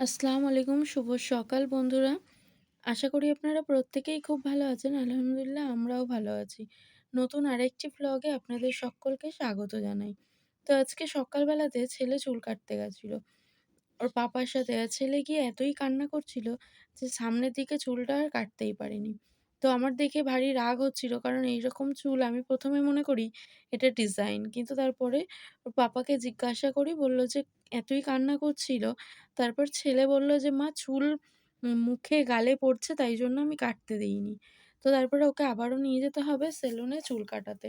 আসসালামু আলাইকুম, শুভ সকাল বন্ধুরা। আশা করি আপনারা প্রত্যেকেই খুব ভালো আছেন। আলহামদুলিল্লাহ, আমরাও ভালো আছি। নতুন আরেকটি ব্লগে আপনাদের সকলকে স্বাগত জানাই। তো আজকে সকালবেলাতে ছেলে চুল কাটতে গেছিল। ওর পাপার সাথে ছেলে গিয়ে এতই কান্না করছিল যে সামনের দিকে চুলটা আর কাটতেই পারেনি। তো আমার দেখে ভারী রাগ হচ্ছিল। কারণ এইরকম চুল আমি প্রথমে মনে করি এটা ডিজাইন। কিন্তু তারপরে ওর পাপাকে জিজ্ঞাসা করি, বলল যে, এতই কান্না করছিল? তারপর ছেলে বলল যে, মা, চুল মুখে গালে পড়ছে, তাই জন্য আমি কাটতে দিইনি। তো তারপরে ওকে আবারও নিয়ে যেতে হবে সেলুনে চুল কাটাতে।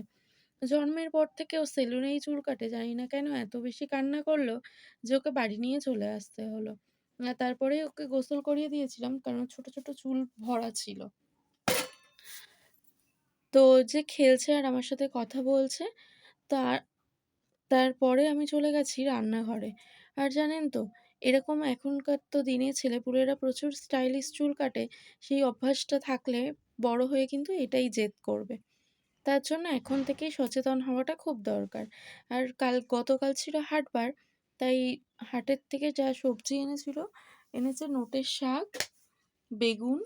জন্মের পর থেকে ও সেলুনেই চুল কাটে, জানি না কেন এত বেশি কান্না করল যে, ওকে বাড়ি নিয়ে চলে আসতে হলো। তারপরে ওকে গোসল করিয়ে দিয়েছিলাম, কারণ ছোট ছোট চুল ভরা ছিল। তো যে খেলছে আর আমার সাথে কথা বলছে, তার, তারপরে আমি চলে গেছি রান্নাঘরে। আর জানেন তো, এরকম এখনকার তো দিনে ছেলেপুলেরা প্রচুর স্টাইলিশ চুল কাটে, সেই অভ্যাসটা থাকলে বড় হয়ে কিন্তু এটাই জেদ করবে। তার জন্য এখন থেকেই সচেতন হওয়াটা খুব দরকার। আর কাল, গতকাল ছিল হাটবার, তাই হাটের থেকে যা সবজি এনেছিল, এনেছে নোটের শাক, বেগুন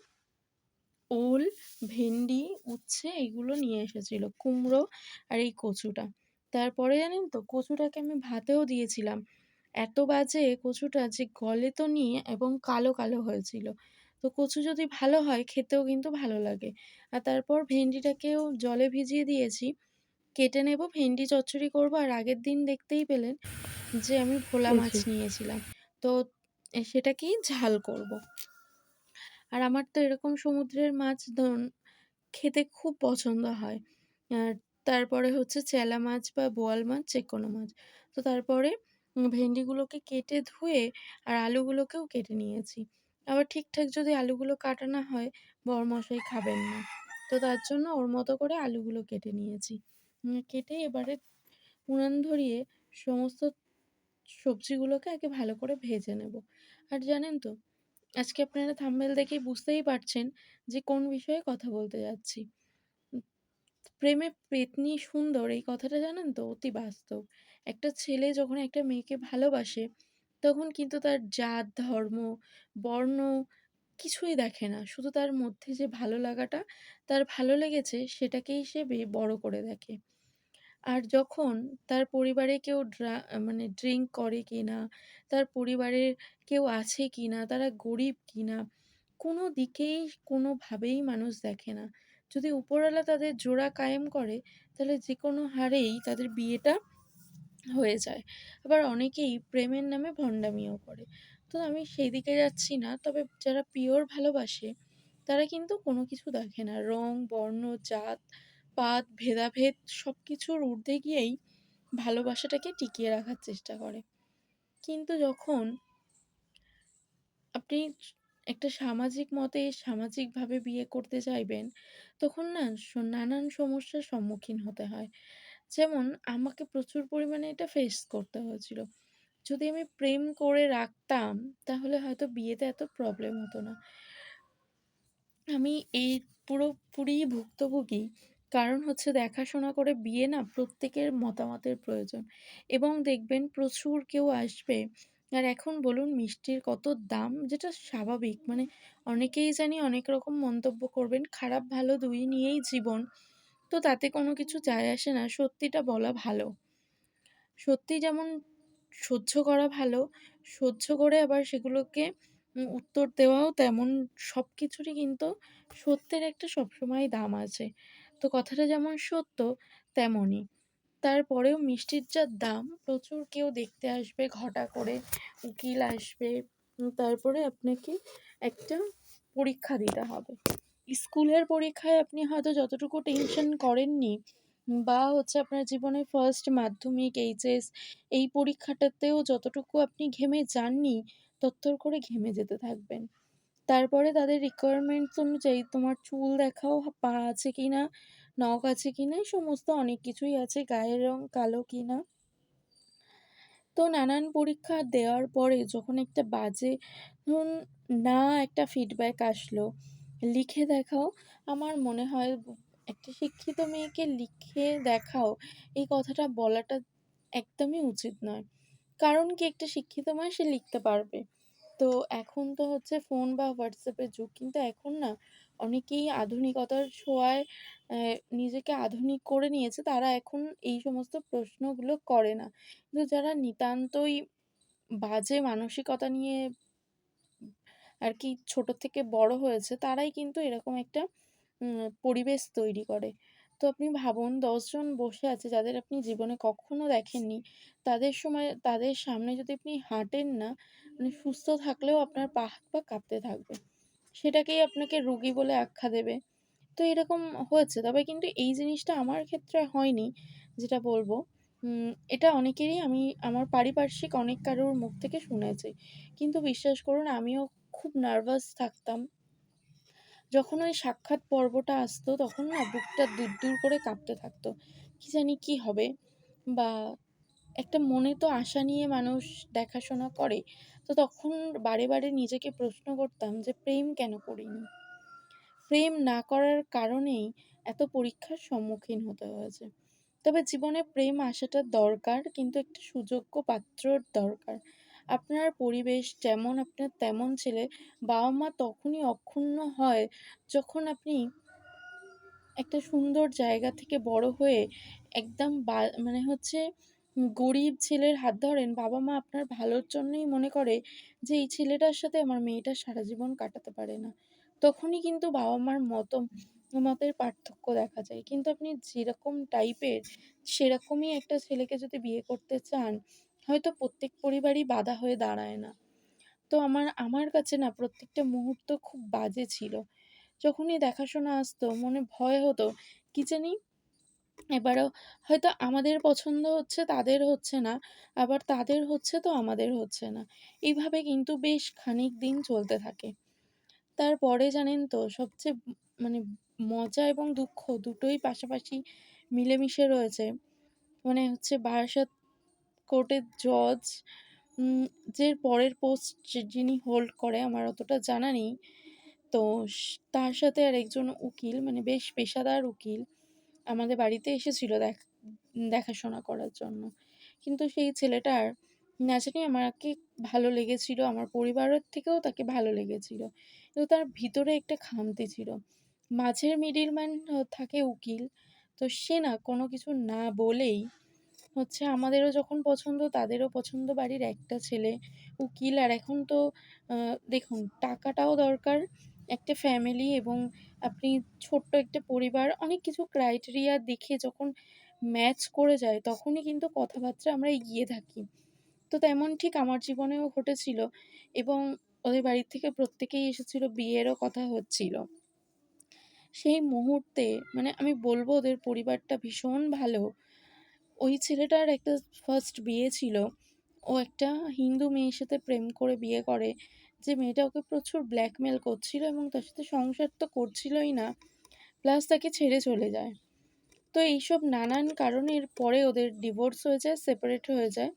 ওল ভেন্ডি উচ্ছে এগুলো নিয়ে এসেছিল কুমড়ো আর এই কচুটা। তারপরে জানেন তো কচুটাকে আমি ভাতেও দিয়েছিলাম। এত বাজে কচুটা যে গলে তো নিয়ে এবং কালো কালো হয়েছিল। তো কচু যদি ভালো হয় খেতেও কিন্তু ভালো লাগে। আর তারপর ভেন্ডিটাকেও জলে ভিজিয়ে দিয়েছি। কেটে নেব ভেন্ডি চচ্চড়ি করব আর আগের দিন দেখতেই পেলেন যে আমি ভোলা মাছ নিয়েছিলাম। তো সেটাকেই ঝাল করব। আর আমার তো এরকম সমুদ্রের মাছ খেতে খুব পছন্দ হয়। তারপরে হচ্ছে চেলা মাছ বা বোয়াল মাছ, যে কোনো মাছ। তো তারপরে ভেন্ডিগুলোকে কেটে ধুয়ে আর আলুগুলোকেও কেটে নিয়েছি। আবার ঠিকঠাক যদি আলুগুলো কাটা না হয়, বরমশাই খাবেন না। তো তার জন্য ওর মতো করে আলুগুলো কেটে নিয়েছি। কেটে এবারে উনান ধরিয়ে সমস্ত সবজিগুলোকে আগে ভালো করে ভেজে নেব। আর জানেন তো আজকে আপনারা থাম্বনেল দেখেই বুঝতেই পারছেন যে কোন বিষয়ে কথা বলতে যাচ্ছি। প্রেমে পেতনি সুন্দর, এই কথাটা জানেন তো? অতি বাস্তব। একটা ছেলে যখন একটা মেয়েকে ভালোবাসে, তখন কিন্তু তার জাত, ধর্ম, বর্ণ কিছুই দেখে না। শুধু তার মধ্যে যে ভালো লাগাটা, তার ভালো লেগেছে, সেটাকেই সে বড় করে দেখে। আর যখন তার পরিবারে কেউ ড্রা মানে ড্রিঙ্ক করে কি না তার পরিবারের কেউ আছে কিনা, তারা গরিব কি না কোনো দিকেই কোনোভাবেই মানুষ দেখে না। যদি উপরওয়ালা তাদের জোড়া কায়েম করে, তাহলে যে কোনো হারেই তাদের বিয়েটা হয়ে যায়। আবার অনেকেই প্রেমের নামে ভণ্ডামিও করে। তো আমি সেই দিকে যাচ্ছি না, তবে যারা পিওর ভালোবাসে, তারা কিন্তু কোনো কিছু দেখে না। রং, বর্ণ, জাত পাত ভেদাভেদ সব কিছুর ঊর্ধ্বে গিয়েই ভালোবাসাটাকে টিকিয়ে রাখার চেষ্টা করে। কিন্তু যখন আপনি একটা সামাজিক মতে সামাজিকভাবে বিয়ে করতে চাইবেন, তখন না নানান সমস্যার সম্মুখীন হতে হয়। যেমন আমাকে প্রচুর পরিমাণে এটা ফেস করতে হয়েছিল। যদি আমি প্রেম করে রাখতাম, তাহলে হয়তো বিয়েতে এত প্রবলেম হতো না। আমি এই পুরোপুরি ভুক্তভোগী কারণ হচ্ছে দেখাশোনা করে বিয়ে না প্রত্যেকের মতামতের প্রয়োজন। এবং দেখবেন প্রচুর কেউ আসবে। আর এখন বলুন মিষ্টির কত দাম? যেটা স্বাভাবিক। মানে অনেকেই জানি অনেক রকম মন্তব্য করবেন, খারাপ ভালো দুই নিয়েই জীবন। তো তাতে কোনো কিছু যায় আসে না। সত্যিটা বলা ভালো। সত্যি যেমন সহ্য করা ভালো, সহ্য করে আবার সেগুলোকে উত্তর দেওয়াও তেমন সব কিছুরই কিন্তু সত্যের একটা সবসময় দাম আছে। তো কথাটা যেমন সত্য, তেমনই। তারপরেও মিষ্টির যা দাম, প্রচুর কেউ দেখতে আসবে, ঘটা করে উকিল আসবে। তারপরে আপনাকে একটা পরীক্ষা দিতে হবে। স্কুলের পরীক্ষায় আপনি হয়তো যতটুকু টেনশন করেননি বা হচ্ছে আপনার জীবনে ফার্স্ট মাধ্যমিক এইচএস এই পরীক্ষাটাতেও যতটুকু আপনি ঘেমে যাননি, তত্তর করে ঘেমে যেতে থাকবেন। তারপরে তাদের রিকোয়ারমেন্টস অনুযায়ী তোমার চুল দেখাও পা আছে কি না নখ আছে কি না সমস্ত অনেক কিছুই আছে, গায়ের রং কালো কি না তো নানান পরীক্ষা দেওয়ার পরে যখন একটা বাজে, ধরুন না একটা ফিডব্যাক আসলো, লিখে দেখাও, আমার মনে হয় একটা শিক্ষিত মেয়েকে লিখে দেখাও, এই কথাটা বলাটা একদমই উচিত নয়। কারণ কি একটা শিক্ষিত মেয়ে সে লিখতে পারবে। তো এখন তো হচ্ছে ফোন বা এর যুগ। কিন্তু এখন না অনেকেই আধুনিকতার ছোঁয়ায় নিজেকে আধুনিক করে নিয়েছে। তারা এখন এই সমস্ত প্রশ্নগুলো করে না। কিন্তু যারা নিতান্তই বাজে মানসিকতা নিয়ে আর কি ছোট থেকে বড় হয়েছে, তারাই কিন্তু এরকম একটা পরিবেশ তৈরি করে। তো আপনি ভাবুন দশজন বসে আছে যাদের আপনি জীবনে কখনো দেখেননি, তাদের সময় তাদের সামনে যদি আপনি হাঁটেন না, মানে সুস্থ থাকলেও আপনার পা হাত পা কাঁপতে থাকবে। সেটাকেই আপনাকে রোগী বলে আখ্যা দেবে। তো এরকম হয়েছে। তবে কিন্তু এই জিনিসটা আমার ক্ষেত্রে হয়নি, যেটা বলব। এটা অনেকেরই আমি, আমার পারিপার্শ্বিক অনেক কারোর মুখ থেকে শুনেছি। কিন্তু বিশ্বাস করুন, আমিও খুব নার্ভাস থাকতাম। যখন ওই সাক্ষাৎ পর্বটা আসতো, তখন না বুকটা দূর-দূর করে কাঁপতে থাকতো। কি জানি কি হবে? বা একটা মনে তো আশা নিয়ে মানুষ দেখাশোনা করে। তো তখন বারে, বারে নিজেকে প্রশ্ন করতাম যে প্রেম কেন করিনি? প্রেম না করার কারণেই এত পরীক্ষার সম্মুখীন হতে হয়েছে। তবে জীবনে প্রেম আসাটা দরকার কিন্তু একটা সুযোগ্য পাত্রর দরকার। আপনার পরিবেশ যেমন আপনার তেমন ছেলে, বাবা-মা তখনই অক্ষুণ্ণ হয় যখন আপনি একটা সুন্দর জায়গা থেকে বড় হয়ে একদম বা মানে হচ্ছে গরিব ছেলের হাত ধরেন, বাবা-মা আপনার ভালোর জন্যই মনে করে যে এই ছেলেটার সাথে আমার মেয়েটা সারা জীবন কাটাতে পারে না। তখনই কিন্তু বাবা-মার মত মতের পার্থক্য দেখা যায়। কিন্তু আপনি যেরকম টাইপের সেরকমই একটা ছেলেকে যদি বিয়ে করতে চান, হয়তো প্রত্যেক পরিবারই বাধা হয়ে দাঁড়ায় না। তো আমার আমার কাছে না প্রত্যেকটা মুহূর্ত খুব বাজে ছিল। যখনই দেখাশোনা আসতো মনে ভয় হতো, কি জানি এবারও হয়তো আমাদের পছন্দ হচ্ছে, তাদের হচ্ছে না। আবার তাদের হচ্ছে তো আমাদের হচ্ছে না। এইভাবে কিন্তু বেশ খানিক দিন চলতে থাকে। তারপরে জানেন তো সবচেয়ে মানে মজা এবং দুঃখ দুটোই পাশাপাশি মিলেমিশে রয়েছে। মানে হচ্ছে বারাসত কোর্টের জজ যে পরের পোস্ট যিনি হোল্ড করে আমার অতটা জানা নেই। তো তার সাথে আরেকজন উকিল মানে বেশ পেশাদার উকিল আমাদের বাড়িতে এসেছিল দেখ দেখাশোনা করার জন্য। কিন্তু সেই ছেলেটার না জানি আমাকে ভালো লেগেছিল, আমার পরিবারের থেকেও তাকে ভালো লেগেছিল। কিন্তু তার ভিতরে একটা খামতি ছিল। মাঝের মিডলম্যান আ থাকে উকিল। তো সে না কোনো কিছু না বলেই হচ্ছে আমাদেরও যখন পছন্দ তাদেরও পছন্দ বাড়ির একটা ছেলে উকিল। আর এখন তো দেখুন টাকাটাও দরকার, একটা ফ্যামিলি এবং আপনি ছোট্ট একটা পরিবার অনেক কিছু ক্রাইটেরিয়া দেখে যখন ম্যাচ করে যায় তখনই কিন্তু কথাবার্তা আমরা এগিয়ে থাকি। তো তেমন ঠিক আমার জীবনেও ঘটেছিল এবং ওদের বাড়ির থেকে প্রত্যেকেই এসেছিল, বিয়েরও কথা হচ্ছিল। সেই মুহূর্তে মানে আমি বলব ওদের পরিবারটা ভীষণ ভালো। ওই ছেলেটার একটা ফার্স্ট বিয়ে ছিল। ও একটা হিন্দু মেয়ের সাথে প্রেম করে বিয়ে করে। যে মেয়েটা ওকে প্রচুর ব্ল্যাকমেল করছিল এবং তার সাথে সংসার তো করছিলই না, প্লাস তাকে ছেড়ে চলে যায়। তো এইসব নানান কারণের পরে ওদের ডিভোর্স হয়ে যায়, সেপারেট হয়ে যায়।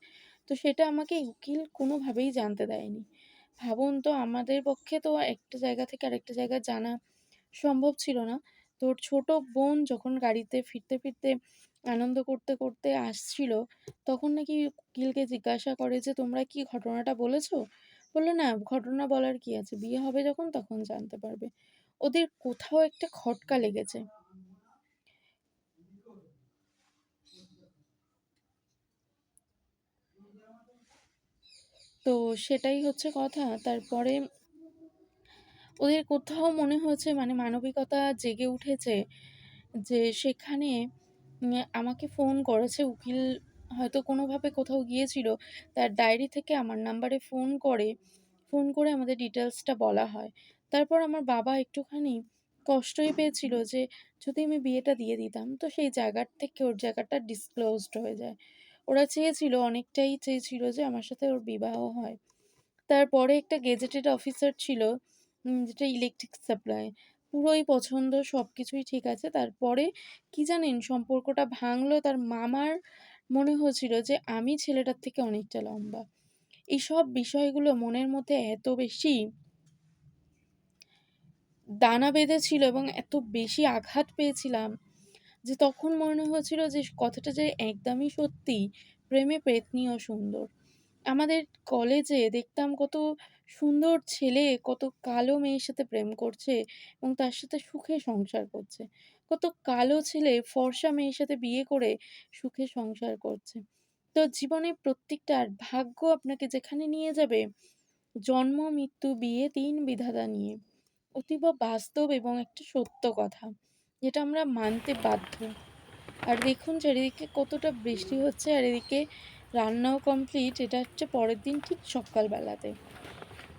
তো সেটা আমাকে উকিল কোনোভাবেই জানতে দেয়নি। ভাবুন তো আমাদের পক্ষে তো একটা জায়গা থেকে আরেকটা জায়গায় জানা সম্ভব ছিল না। তো ওর ছোট বোন যখন গাড়িতে ফিরতে, ফিরতে আনন্দ করতে, করতে আসছিল, তখন নাকি উকিলকে জিজ্ঞাসা করে যে, "তোমরা কি ঘটনাটা বলেছ?" বলল, "না, ঘটনা বলার কি আছে? বিয়ে হবে যখন তখন জানতে পারবে।" ওদের কোথাও একটা খটকা লেগেছে। তো সেটাই হচ্ছে কথা। তারপরে ওদের কোথাও মনে হয়েছে মানে মানবিকতা জেগে উঠেছে যে সেখানে আমাকে ফোন করেছে উকিল হয়তো কোনোভাবে কোথাও গিয়েছিল। তার ডায়েরি থেকে আমার নাম্বারে ফোন করে, ফোন করে আমাদের ডিটেলসটা বলা হয়। তারপর আমার বাবা একটুখানি কষ্টই পেয়েছিল যে যদি আমি বিয়েটা দিয়ে দিতাম তো সেই জায়গার থেকে ওর জায়গাটা ডিসক্লোজড হয়ে যায়। ওরা চেয়েছিল অনেকটাই চেয়েছিল যে আমার সাথে ওর বিবাহ হয়। তারপরে একটা গেজেটেড অফিসার ছিল যেটা ইলেকট্রিক সাপ্লাই। পুরোই পছন্দ, সবকিছুই ঠিক আছে। তারপরে কি জানেন সম্পর্কটা ভাঙলো তার মামার মনে হয়েছিল যে আমি ছেলেটার থেকে অনেকটা লম্বা। এইসব বিষয়গুলো মনের মধ্যে এত বেশি দানা বেঁধেছিল এবং এত বেশি আঘাত পেয়েছিলাম যে তখন মনে হয়েছিল যে কথাটা যে একদমই সত্যি, প্রেমে পেত্নীও সুন্দর। আমাদের কলেজে দেখতাম কত সুন্দর ছেলে কত কালো মেয়ের সাথে প্রেম করছে এবং তার সাথে সুখে সংসার করছে। কত কালো ছেলে ফর্সা মেয়ের সাথে বিয়ে করে সুখে সংসার করছে। তো জীবনে প্রত্যেকটার ভাগ্য আপনাকে যেখানে নিয়ে যাবে, জন্ম, মৃত্যু, বিয়ে তিন বিধাতা নিয়ে। অতীব বাস্তব এবং একটা সত্য কথা, যেটা আমরা মানতে বাধ্য। আর দেখুন চারিদিকে কতটা বৃষ্টি হচ্ছে আর এদিকে রান্নাও কমপ্লিট। এটা হচ্ছে পরের দিন ঠিক সকালবেলাতে।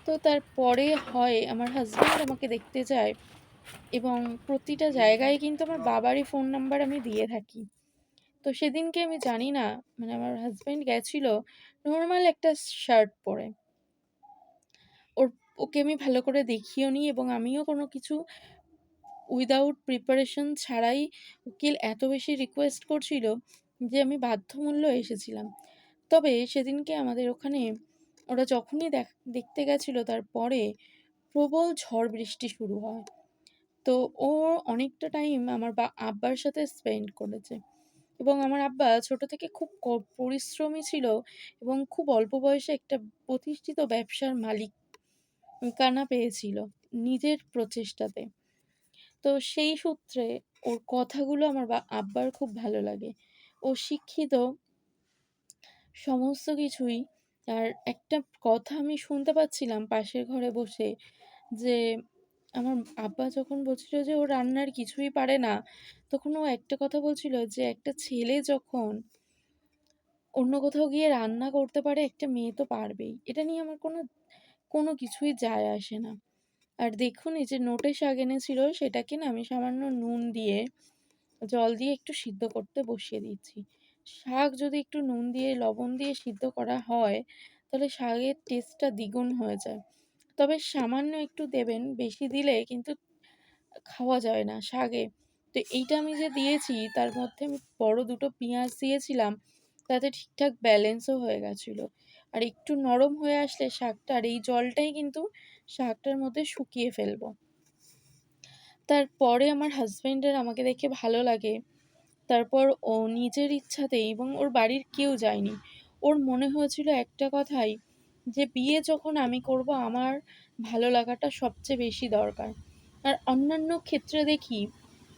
তো তারপরে হয় আমার হাজব্যান্ড আমাকে দেখতে যায় এবং প্রতিটা জায়গায় কিন্তু আমার বাবারই ফোন নাম্বার আমি দিয়ে থাকি। তো সেদিনকে আমি জানি না মানে আমার হাজব্যান্ড গেছিল নরমাল একটা শার্ট পরে। ওর, ওকে আমি ভালো করে দেখিওনি এবং আমিও কোনো কিছু উইদাউট প্রিপারেশন ছাড়াই উকিল এত বেশি রিকোয়েস্ট করছিল যে আমি বাধ্যমূল্য এসেছিলাম। তবে সেদিনকে আমাদের ওখানে ওরা যখনই দেখ, দেখতে গেছিল তারপরে প্রবল ঝড় বৃষ্টি শুরু হয়। তো ও অনেকটা টাইম আমার বা, আব্বার সাথে স্পেন্ড করেছে এবং আমার আব্বা ছোট থেকে খুব পরিশ্রমী ছিল এবং খুব অল্প বয়সে একটা প্রতিষ্ঠিত ব্যবসার মালিকানা পেয়েছিল নিজের প্রচেষ্টাতে। তো সেই সূত্রে ওর কথাগুলো আমার বা, আব্বার খুব ভালো লাগে। ও শিক্ষিত, সমস্ত কিছুই। আর একটা কথা আমি শুনতে পাচ্ছিলাম পাশের ঘরে বসে যে আমার আব্বা যখন বলছিল যে ও রান্নার কিছুই পারে না, তখন ও একটা কথা বলছিল যে একটা ছেলে যখন অন্য কোথাও গিয়ে রান্না করতে পারে, একটা মেয়ে তো পারবেই। এটা নিয়ে আমার কোনো, কোনো কিছুই যায় আসে না। আর দেখুন এই যে নোটে শাক এনেছিল সেটাকে না আমি সামান্য নুন দিয়ে, জল দিয়ে একটু সিদ্ধ করতে বসিয়ে দিচ্ছি। শাক যদি একটু নুন দিয়ে, লবণ দিয়ে সিদ্ধ করা হয়, তাহলে শাকের টেস্টটা দ্বিগুণ হয়ে যায়। তবে সামান্য একটু দেবেন, বেশি দিলে কিন্তু খাওয়া যায় না শাকে। তো এইটা আমি যে দিয়েছি তার মধ্যে আমি বড় দুটো পেঁয়াজ দিয়েছিলাম, তাতে ঠিকঠাক ব্যালেন্সও হয়ে গেছিল। আর একটু নরম হয়ে আসলে শাকটা আর এই জলটাই কিন্তু শাকটার মধ্যে শুকিয়ে ফেলব। তারপরে আমার হাসব্যান্ডের আমাকে দেখে ভালো লাগে। তারপর ও নিজের ইচ্ছাতেই এবং ওর বাড়ির কেউ যায়নি। ওর মনে হয়েছিল একটা কথাই যে বিয়ে যখন আমি করব আমার ভালো লাগাটা সবচেয়ে বেশি দরকার। আর অন্যান্য ক্ষেত্রে দেখি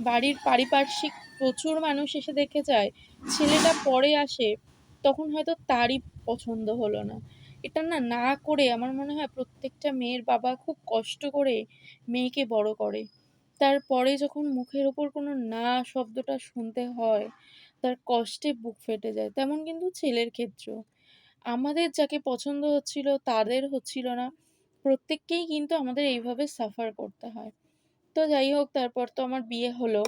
বাড়ির পারিপার্শ্বিক প্রচুর মানুষ এসে দেখে যায়, ছেলেটা পরে আসে তখন হয়তো তারই পছন্দ হলো না। এটা না, না করে আমার মনে হয় প্রত্যেকটা মেয়ের বাবা খুব কষ্ট করে মেয়েকে বড় করে। তারপরে যখন মুখের ওপর কোনো না শব্দটা শুনতে হয়, তার কষ্টে বুক ফেটে যায়। তেমন কিন্তু ছেলের ক্ষেত্রেও। আমাদের যাকে পছন্দ হচ্ছিল তাদের হচ্ছিল না। প্রত্যেককেই কিন্তু আমাদের এইভাবে সাফার করতে হয়। তো যাই হোক তারপর তো আমার বিয়ে হলো।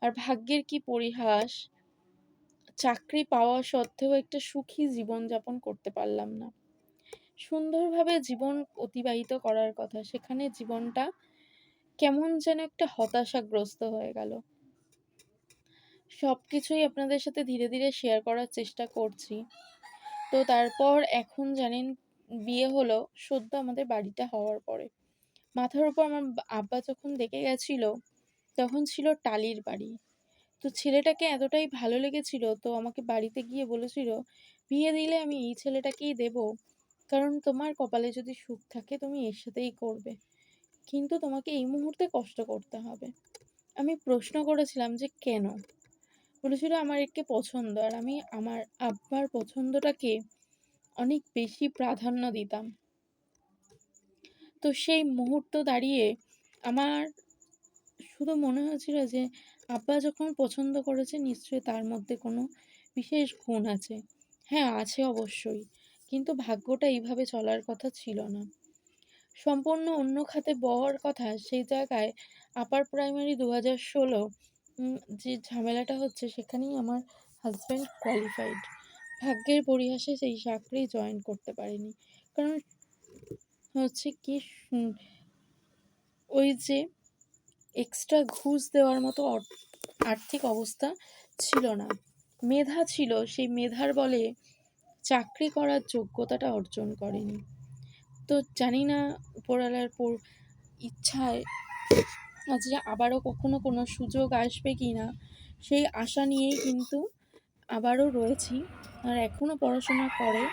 আর ভাগ্যের কি পরিহাস, চাকরি পাওয়া সত্ত্বেও একটা সুখী জীবনযাপন করতে পারলাম না। সুন্দরভাবে জীবন অতিবাহিত করার কথা, সেখানে জীবনটা কেমন যেন একটা হতাশাগ্রস্ত হয়ে গেল। সব কিছুই আপনাদের সাথে ধীরে, ধীরে শেয়ার করার চেষ্টা করছি। তো তারপর এখন জানেন বিয়ে হলো সদ্য আমাদের বাড়িটা হওয়ার পরে। মাথার উপর আমার আব্বা যখন দেখে গেছিল, তখন ছিল টালির বাড়ি। তো ছেলেটাকে এতটাই ভালো লেগেছিল তো আমাকে বাড়িতে গিয়ে বলেছিল, "বিয়ে দিলে আমি এই ছেলেটাকেই দেবো। কারণ তোমার কপালে যদি সুখ থাকে তুমি এর সাথেই করবে। কিন্তু তোমাকে এই মুহূর্তে কষ্ট করতে হবে।" আমি প্রশ্ন করেছিলাম যে, "কেন?" বলেছিল, "আমার একে পছন্দ।" আর আমি আমার আব্বার পছন্দটাকে অনেক বেশি প্রাধান্য দিতাম। তো সেই মুহূর্ত দাঁড়িয়ে আমার শুধু মনে হয়েছিল যে আব্বা যখন পছন্দ করেছে নিশ্চয়ই তার মধ্যে কোনো বিশেষ গুণ আছে। হ্যাঁ, আছে অবশ্যই। কিন্তু ভাগ্যটা এইভাবে চলার কথা ছিল না। সম্পূর্ণ অন্য খাতে বওয়ার কথা সেই জায়গায় আপার প্রাইমারি ২০১৬ উম যে ঝামেলাটা হচ্ছে সেখানেই আমার হাজব্যান্ড কোয়ালিফাইড। ভাগ্যের পরিহাসে সেই চাকরি জয়েন করতে পারিনি। কারণ হচ্ছে কি ওই যে এক্সট্রা ঘুষ দেওয়ার মতো আর্থিক অবস্থা ছিল না। মেধা ছিল, সেই মেধার বলে চাকরি করার যোগ্যতাটা অর্জন করেনি। তো জানি না উপরওয়ালার পর ইচ্ছায় আজকে আবারও কখনো কোনো সুযোগ আসবে কি না, সেই আশা নিয়েই কিন্তু আবারও রয়েছি। আর এখনও পড়াশোনা করে।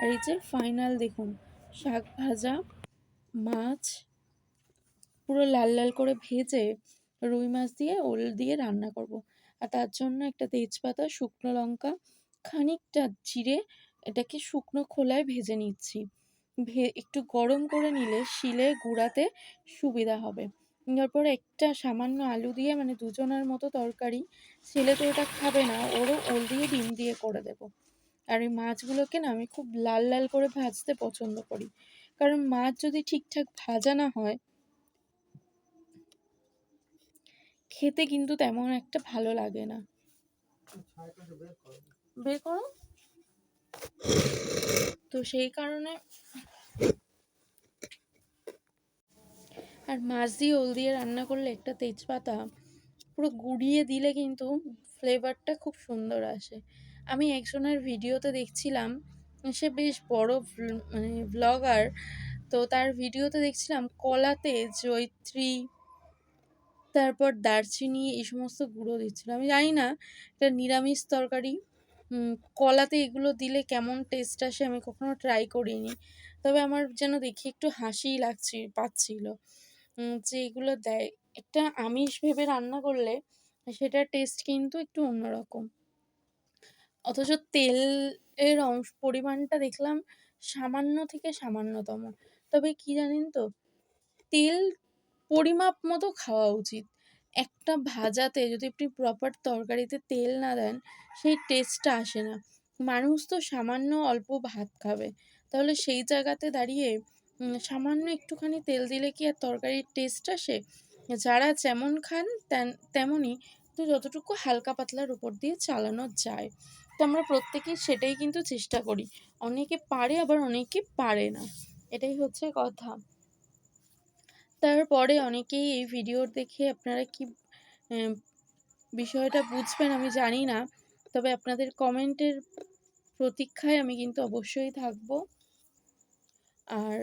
আর এই যে ফাইনাল দেখুন শাক ভাজা মাছ পুরো লাল লাল করে ভেজে রুই মাছ দিয়ে ওল দিয়ে রান্না করব। আর তার জন্য একটা তেজপাতা শুকনো লঙ্কা খানিকটা জিরে এটাকে শুকনো খোলায় ভেজে নিচ্ছি ভে একটু গরম করে নিলে শিলে গুঁড়াতে সুবিধা হবে তারপর একটা সামান্য আলু দিয়ে মানে দুজনের মতো তরকারি। ছেলে তো এটা খাবে না ওরও ওল দিয়ে ডিম দিয়ে করে দেব। আর এই মাছগুলোকে না আমি খুব লাল লাল করে ভাজতে পছন্দ করি। কারণ মাছ যদি ঠিকঠাক ভাজা না হয় খেতে কিন্তু তেমন একটা ভালো লাগে না। বের করো। তো সেই কারণে আর মাছ দিয়ে ওল দিয়ে রান্না করলে একটা তেজপাতা পুরো গুঁড়িয়ে দিলে কিন্তু ফ্লেভারটা খুব সুন্দর আসে। আমি একজনের ভিডিওতে দেখছিলাম, সে বেশ বড় মানে ব্লগার তো তার ভিডিওতে দেখছিলাম কলাতে জয়িত্রী, তারপর দারচিনি, এই সমস্ত গুঁড়ো দিচ্ছিল। আমি জানি না, এটা নিরামিষ তরকারি কলাতে এগুলো দিলে কেমন টেস্ট আসে আমি কখনো ট্রাই করিনি। তবে আমার যেন দেখি একটু হাসিই লাগছে, পাচ্ছিল। উম, যে এগুলো দেয় একটা আমিষ ভেবে রান্না করলে সেটার টেস্ট কিন্তু একটু অন্যরকম। অথচ তেলের অংশ পরিমাণটা দেখলাম সামান্য থেকে সামান্যতম। তবে কি জানেন তো তেল পরিমাপ মতো খাওয়া উচিত। একটা ভাজাতে যদি আপনি প্রপার তরকারিতে তেল না দেন সেই টেস্টটা আসে না। মানুষ তো সামান্য অল্প ভাত খাবে। তাহলে সেই জায়গাতে দাঁড়িয়ে সামান্য একটুখানি তেল দিলে কি আর তরকারির টেস্ট আসে? যারা যেমন খান তেমনই তো যতটুকু হালকা পাতলার উপর দিয়ে চালানো যায়। তো আমরা প্রত্যেকেই সেটাই কিন্তু চেষ্টা করি। অনেকে পারে, আবার অনেকে পারে না। এটাই হচ্ছে কথা। তারপরে অনেকেই এই ভিডিও দেখে আপনারা কি বিষয়টা বুঝবেন আমি জানি না। তবে আপনাদের কমেন্টের প্রতীক্ষায় আমি কিন্তু অবশ্যই থাকব। আর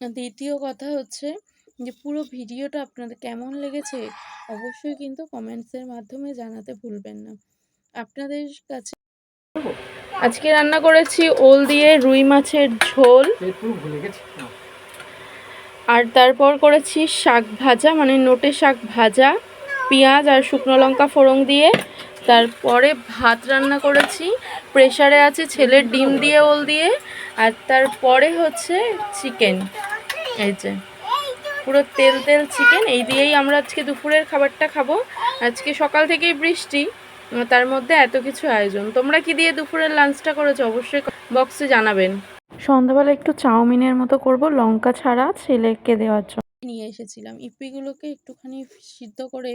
দ্বিতীয় কথা হচ্ছে যে পুরো ভিডিওটা আপনাদের কেমন লেগেছে অবশ্যই কিন্তু কমেন্টসের মাধ্যমে জানাতে ভুলবেন না। আপনাদের কাছে আজকে রান্না করেছি ওল দিয়ে রুই মাছের ঝোল। আর তারপর করেছি শাক ভাজা মানে নোটে শাক ভাজা পেঁয়াজ আর শুকনো লঙ্কা ফোড়ন দিয়ে। তারপরে ভাত রান্না করেছি প্রেসারে আছে ছেলের ডিম দিয়ে ওল দিয়ে। আর তারপরে হচ্ছে চিকেন এই যে পুরো তেল তেল চিকেন এই দিয়েই আমরা আজকে দুপুরের খাবারটা খাব। আজকে সকাল থেকেই বৃষ্টি তার মধ্যে এত কিছু আয়োজন। তোমরা কি দিয়ে দুপুরের লাঞ্চটা করেছ অবশ্যই বক্সে জানাবেন। সন্ধ্যাবেলা একটু চাউমিনের মতো করব লঙ্কা ছাড়া ছেলেকে দেওয়ার জন্য। নিয়ে এসেছিলাম। ইপিগুলোকে একটুখানি সিদ্ধ করে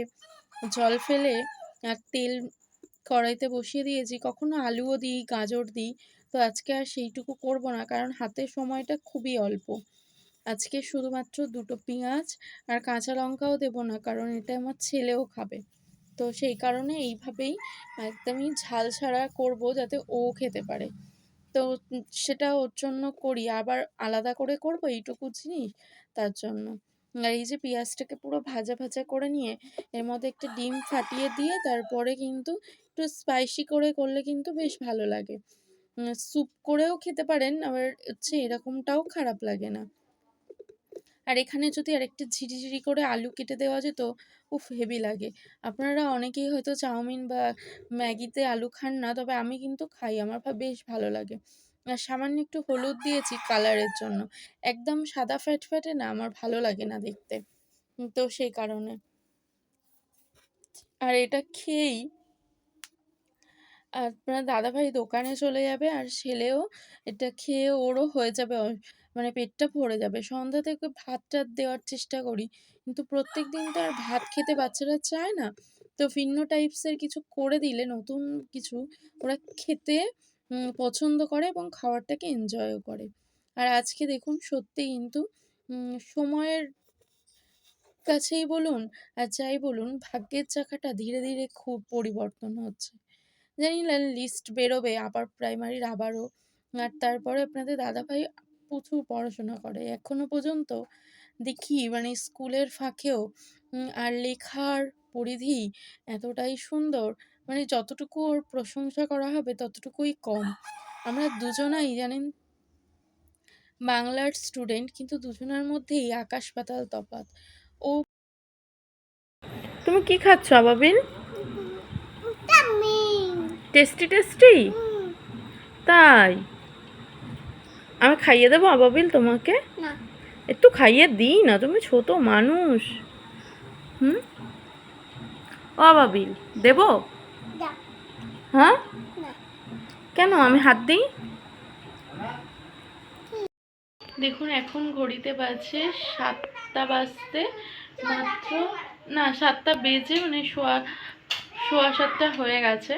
জল ফেলে আর তেল কড়াইতে বসিয়ে দিয়েছি। কখনো আলুও দিই গাজর দিই। তো আজকে আর সেইটুকু করব না কারণ হাতের সময়টা খুবই অল্প। আজকে শুধুমাত্র দুটো পেঁয়াজ আর কাঁচা লঙ্কাও দেবো না, কারণ এটা আমার ছেলেও খাবে। তো সেই কারণে এইভাবেই একদমই ঝাল ছাড়া করব যাতে ও খেতে পারে। তো সেটা ওর জন্য করি, আবার আলাদা করে করব এইটুকু জিনিস তার জন্য। আর এই যে পেঁয়াজটাকে পুরো ভাজা ভাজা করে নিয়ে এর মধ্যে একটা ডিম ফাটিয়ে দিয়ে তারপরে কিন্তু একটু স্পাইসি করে করলে কিন্তু বেশ ভালো লাগে। স্যুপ করেও খেতে পারেন, আবার হচ্ছে এরকমটাও খারাপ লাগে না। আর এখানে যদি আরেকটু ঝিরিঝিরি করে আলু কেটে দেওয়া যেত, উফ, হেভি লাগে। আপনারা অনেকেই হয়তো চাউমিন বা ম্যাগিতে আলু খান না, তবে আমি কিন্তু খাই, আমার বেশ ভালো লাগে। আর সামান্য একটু হলুদ দিয়েছি কালারের জন্য। একদম সাদা ফ্যাট ফ্যাটে না, আমার ভালো লাগে না দেখতে। তো সেই কারণে। আর এটা খেয়েই আপনার দাদাভাই দোকানে চলে যাবে আর ছেলেও এটা খেয়ে ওরও হয়ে যাবে মানে পেটটা ভরে যাবে। সন্ধ্যা থেকে ভাত টাত দেওয়ার চেষ্টা করি। কিন্তু প্রত্যেক দিন তো আর ভাত খেতে বাচ্চারা চায় না। তো ভিন্ন টাইপসের কিছু করে দিলে, নতুন কিছু ওরা খেতে পছন্দ করে এবং খাবারটাকে এনজয়ও করে। আর আজকে দেখুন সত্যি কিন্তু সময়ের কাছেই বলুন আর যাই বলুন, ভাগ্যের চাকাটা ধীরে ধীরে খুব পরিবর্তন হচ্ছে। জানি না লিস্ট বেরোবে, আবার প্রাইমারির আবারও। আর তারপরে আপনাদের দাদাভাই প্রচুর পড়াশোনা করে, এখনও পর্যন্ত দেখি মানে স্কুলের ফাঁকেও আর লেখার পরিধি এতটাই সুন্দর মানে যতটুকু ওর প্রশংসা করা হবে ততটুকুই কম। আমরা দুজনাই জানেন, বাংলার স্টুডেন্ট কিন্তু দুজনের মধ্যেই আকাশ পাতাল তফাৎ। ও তুমি কি খাচ্ছ আবাবিল টেস্টি টেস্টি তাই? আমি খাইয়ে দেবো আবাবিল তোমাকে? একটু খাইয়ে দিই না তুমি ছোট মানুষ। হুম? ও আবাবিল দেবো? হ্যাঁ? কেন আমি হাত দিই? দেখুন এখন ঘড়িতে বাজছে সাতটা বাজতে মাত্র না সাতটা বেজে মানে সোয়া সোয়া সাতটা হয়ে গেছে।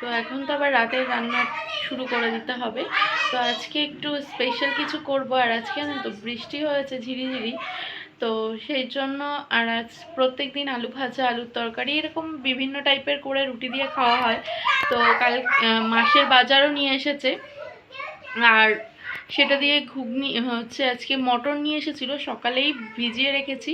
তো এখন তো আবার রাতে রান্না শুরু করে দিতে হবে। তো আজকে একটু স্পেশাল কিছু করব আর আজকে তো বৃষ্টি হয়েছে ঝিরিঝিরি। তো সেই জন্য আর আজ প্রত্যেক দিন আলু ভাজা, আলুর তরকারি এরকম বিভিন্ন টাইপের করে রুটি দিয়ে খাওয়া হয়। তো কাল মাসের বাজারও নিয়ে এসেছে। আর সেটা দিয়ে ঘুগনি হচ্ছে আজকে মটর নিয়ে এসেছিল সকালেই ভিজিয়ে রেখেছি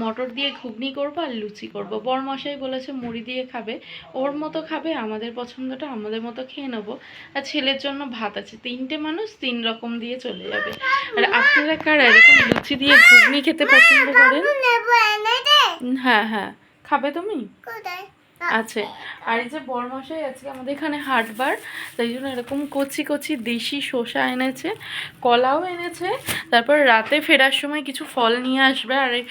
মটর দিয়ে ঘুগনি করব আর লুচি করব বরমশাই বলেছে মুড়ি দিয়ে খাবে ওর মতো খাবে আমাদের পছন্দটা আমাদের মতো খেয়ে নেব আর ছেলের জন্য ভাত আছে তিনটে মানুষ তিন রকম দিয়ে চলে যাবে আর আপনারা কারা এরকম লুচি দিয়ে ঘুগনি খেতে পছন্দ করেন হ্যাঁ হ্যাঁ খাবে তুমি কোথায় আছে। আর এই যে বরমশাই আজকে আমাদের এখানে হাটবার তাই জন্য এরকম কচি কচি দেশি শসা এনেছে, কলাও এনেছে, তারপর রাতে ফেরার সময় কিছু ফল নিয়ে আসবে। আর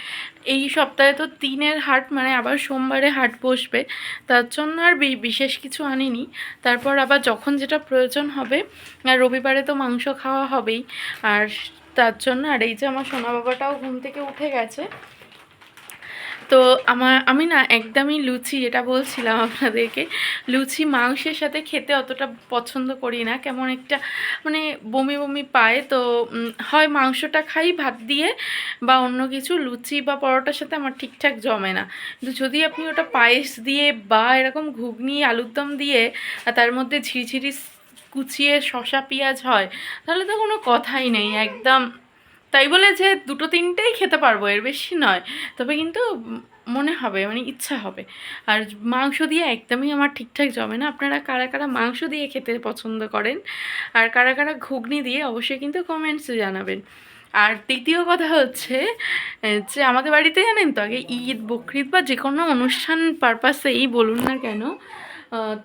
এই- সপ্তাহে তো তিনের হাট মানে আবার সোমবারে হাট বসবে। তার জন্য আর বিশেষ কিছু আনিনি। তারপর আবার যখন যেটা প্রয়োজন হবে, আর রবিবারে তো মাংস খাওয়া হবেই। আর তার জন্য আর এই যে আমার সোনা বাবাটাও ঘুম থেকে উঠে গেছে। তো আমার, আমি না একদমই লুচি যেটা বলছিলাম আপনাদেরকে, লুচি মাংসের সাথে খেতে অতটা পছন্দ করি না। কেমন একটা মানে বমি বমি পায়, তো হয় মাংসটা খাই ভাত দিয়ে বা অন্য কিছু, লুচি বা পরোটার সাথে আমার ঠিকঠাক জমে না। কিন্তু যদি আপনি ওটা পায়েস দিয়ে বা এরকম ঘুগনি, আলুর দম দিয়ে তার মধ্যে ঝিরঝিরি কুচিয়ে শশা পেঁয়াজ হয়, তাহলে তো কোনো কথাই নেই, একদম তাই বলে যে দুটো তিনটেই খেতে পারব, এর বেশি নয়। তবে কিন্তু মনে হবে মানে ইচ্ছা হবে। আর মাংস দিয়ে একদমই আমার ঠিকঠাক জমে না। আপনারা কারা কারা মাংস দিয়ে খেতে পছন্দ করেন আর কারা কারা ঘুগনি দিয়ে অবশ্যই কিন্তু কমেন্টসে জানাবেন। আর দ্বিতীয় কথা হচ্ছে যে আমাদের বাড়িতে জানেন তো, আগে ঈদ, বকরিদ বা যে কোনো অনুষ্ঠান পারপাসেই বলুন না কেন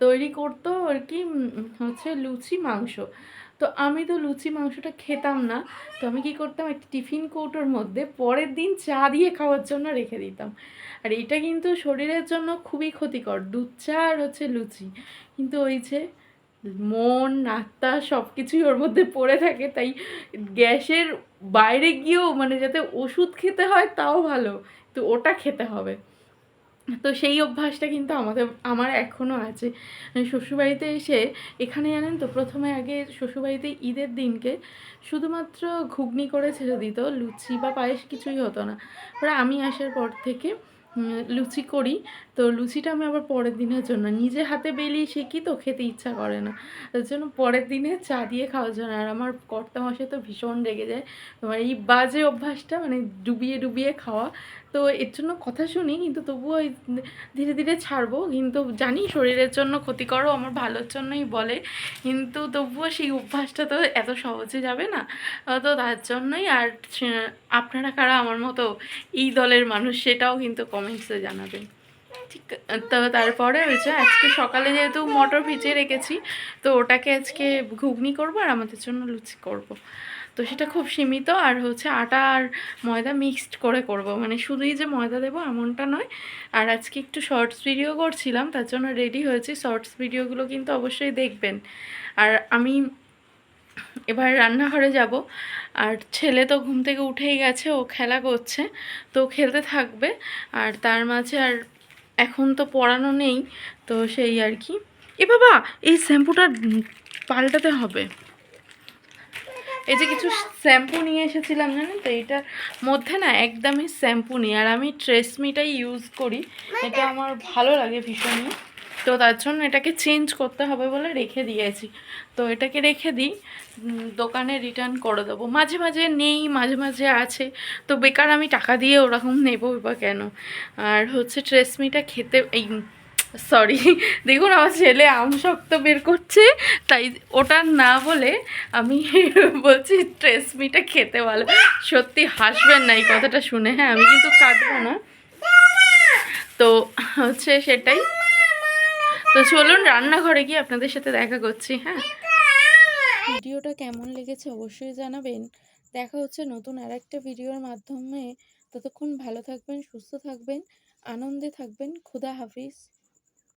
তৈরি করতো আর কি হচ্ছে লুচি মাংস। তো আমি তো লুচি মাংসটা খেতাম না। তো আমি কি করতাম, একটা টিফিন কৌটোর মধ্যে পরের দিন চা দিয়ে খাওয়ার জন্য রেখে দিতাম। আর এটা কিন্তু শরীরের জন্য খুবই ক্ষতিকর, দুধ চা আর হচ্ছে লুচি। কিন্তু ওই যে মন নাত্তা সব কিছুই ওর মধ্যে পড়ে থাকে, তাই গ্যাসের বাইরে গিয়েও মানে যাতে ওষুধ খেতে হয় তাও ভালো। তো ওটা খেতে হবে। তো সেই অভ্যাসটা কিন্তু আমাদের, আমার এখনও আছে। মানে শ্বশুরবাড়িতে এসে, এখানে জানেন তো, প্রথমে আগে শ্বশুরবাড়িতে ঈদের দিনকে শুধুমাত্র ঘুগনি করে ছেড়ে দিত, লুচি বা পায়েস কিছুই হতো না। পরে আমি আসার পর থেকে লুচি করি তো লুচিটা আমি আবার পরের দিনের জন্য, নিজে হাতে বেলিয়ে শিখি তো খেতে ইচ্ছা করে না। তার জন্য পরের দিনে চা দিয়ে খাওয়ার জন্য। আর আমার কর্তা মশাই তো ভীষণ রেগে যায়। তোমার এই বাজে অভ্যাসটা মানে ডুবিয়ে ডুবিয়ে খাওয়া। তো এর জন্য কথা শুনি, কিন্তু তবুও ধীরে ধীরে ছাড়বো। কিন্তু জানি শরীরের জন্য ক্ষতিকরও আমার ভালোর জন্যই বলে। কিন্তু তবুও সেই অভ্যাসটা তো এত সহজে যাবে না। তো তার জন্যই। আর আপনারা কারা আমার মতো এই দলের মানুষ, সেটাও কিন্তু কমেন্টসে জানাবেন। তো তারপরে ওই যে আজকে সকালে যেহেতু মটর ভিজিয়ে রেখেছি, তো ওটাকে আজকে ঘুগনি করব আর আমাদের জন্য লুচি করব। তো সেটা খুব সীমিত আর হচ্ছে আটা আর ময়দা মিক্সড করে করব। মানে শুধুই যে ময়দা দেবো এমনটা নয়। আর আজকে একটু শর্টস ভিডিও করছিলাম, তার জন্য রেডি হয়েছি। শর্টস ভিডিওগুলো কিন্তু অবশ্যই দেখবেন। আর আমি এবার রান্নাঘরে যাব। আর ছেলে তো ঘুম থেকে উঠেই গেছে, ও খেলা করছে, তো খেলতে থাকবে। আর তার মাঝে আর এখন তো পড়ানো নেই, তো সেই আর কি। এ বাবা, এই শ্যাম্পুটা পাল্টাতে হবে। এই যে কিছু শ্যাম্পু নিয়ে এসেছিলাম, জানেন তো? এটার মধ্যে না একদমই শ্যাম্পু নেই। আর আমি ট্রেসমিটাই ইউজ করি। এটা আমার ভালো লাগে ভীষণই। তো তার জন্য এটাকে চেঞ্জ করতে হবে বলে রেখে দিয়েছি। তো এটাকে রেখে দিই দোকানে রিটার্ন করে দেবো। মাঝে মাঝে নেই, মাঝে মাঝে আছে। তো বেকার আমি টাকা দিয়ে ওরকম নেব বা কেন? আর হচ্ছে ট্রেসমিটা খেতে, এই সরি দেখুন আমার ছেলে আম শক্ত বের করছে, তাই ওটা না বলে আমি বলছি ট্রেসমিটা খেতে ভালো সত্যি হাসবেন না এই কথাটা শুনে। হ্যাঁ আমি কিন্তু কাটবো না। তো হচ্ছে সেটাই। তো চলুন রান্নাঘরে গিয়ে আপনাদের সাথে দেখা করছি হ্যাঁ? ভিডিওটা কেমন লেগেছে অবশ্যই জানাবেন। দেখা হচ্ছে নতুন আর একটা ভিডিওর মাধ্যমে। ততক্ষণ ভালো থাকবেন, সুস্থ থাকবেন, আনন্দে থাকবেন। খুদা হাফিজ।